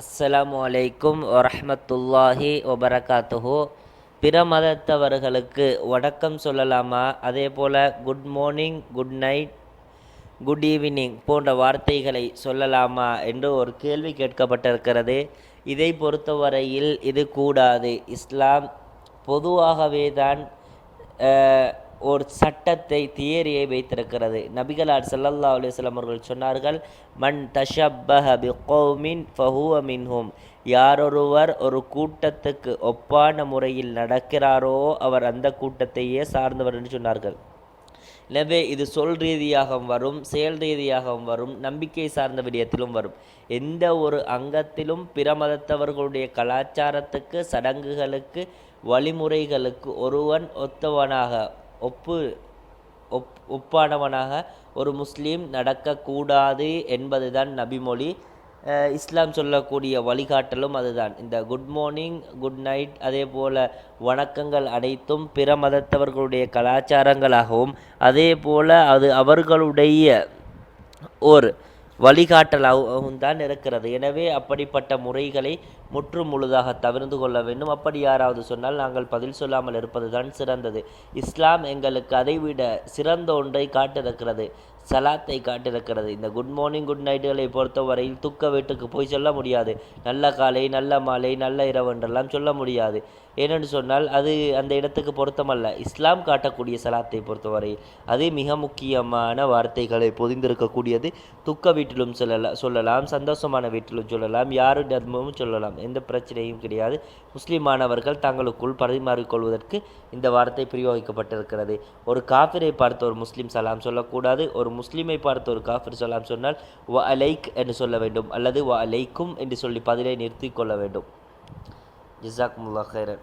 அஸ்ஸலாமு அலைக்கும் வரஹ்மத்துல்லாஹி வபரகாத்துஹு. பிற மதத்தவர்களுக்கு வணக்கம் சொல்லலாமா? அதே போல் good morning good night good evening போன்ற வார்த்தைகளை சொல்லலாமா என்று ஒரு கேள்வி கேட்கப்பட்டிருக்கிறது. இதை பொறுத்தவரையில் இது கூடாது. இஸ்லாம் பொதுவாகவே தான் ஒரு சட்டத்தை தியரியை வைத்திருக்கிறது. நபிகளார் சல்லல்லா அலுவலம் அவர்கள் சொன்னார்கள் மன் தஷப்பஹ பிகௌமின் ஃபஹுவ மின்ஹும். யாரொருவர் ஒரு கூட்டத்துக்கு ஒப்பான முறையில் நடக்கிறாரோ அவர் அந்த கூட்டத்தையே சார்ந்தவர் என்று சொன்னார்கள். எனவே இது சொல் ரீதியாகவும் வரும் செயல் ரீதியாகவும் வரும் நம்பிக்கை சார்ந்த விடயத்திலும் வரும். எந்த ஒரு அங்கத்திலும் பிற மதத்தவர்களுடைய கலாச்சாரத்துக்கு சடங்குகளுக்கு வழிமுறைகளுக்கு ஒருவன் ஒத்தவனாக ஒப்பு ஒப் ஒப்பானவனாக ஒரு முஸ்லீம் நடக்கக்கூடாது என்பதுதான் நபிமொழி. இஸ்லாம் சொல்லக்கூடிய வழிகாட்டலும் அதுதான். இந்த குட் மார்னிங் குட் நைட் அதே போல் வணக்கங்கள் அனைத்தும் பிற மதத்தவர்களுடைய கலாச்சாரங்களாகவும் அதே போல் அது அவர்களுடைய ஒரு வழிகாட்டலாகவும் தான் இருக்கிறது எனவே அப்படிப்பட்ட முறைகளை முற்று முழுதாக தவிர்ந்து கொள்ள வேண்டும். அப்படி யாராவது சொன்னால் நாங்கள் பதில் சொல்லாமல் இருப்பது தான் சிறந்தது. இஸ்லாம் எங்களுக்கு அதைவிட சிறந்த ஒன்றை காட்டிருக்கிறது சலாத்தை காட்டிருக்கிறது இந்த குட் மார்னிங் குட் நைட்டுகளை பொறுத்தவரையில் துக்க வீட்டுக்கு போய் சொல்ல முடியாது. நல்ல காலை நல்ல மாலை நல்ல இரவு என்றெல்லாம் சொல்ல முடியாது. ஏனென்று சொன்னால் அது அந்த இடத்துக்கு பொருத்தமல்ல. இஸ்லாம் காட்டக்கூடிய சலாத்தை பொறுத்தவரை அது மிக முக்கியமான வார்த்தைகளை பொதிந்திருக்கக்கூடியது. துக்க வீட்டிலும் சொல்லலாம் சொல்லலாம் சந்தோஷமான வீட்டிலும் சொல்லலாம் யாரு தர்மமும் சொல்லலாம் எந்த பிரச்சனையும் கிடையாது. முஸ்லிமானவர்கள் தங்களுக்குள் பரிமாறிக்கொள்வதற்கு இந்த வார்த்தை பிரயோகிக்கப்பட்டிருக்கிறது. ஒரு காஃபிரை பார்த்து ஒரு முஸ்லீம் சலாம் சொல்லக்கூடாது. ஒரு முஸ்லீமை பார்த்து ஒரு காஃபிர் சலாம் சொன்னால் வ அலைக் என்று சொல்ல வேண்டும் அல்லது வ அலைக்கும் என்று சொல்லி பதிலை நிறுத்திக் கொள்ள வேண்டும். جزاكم الله خيرا.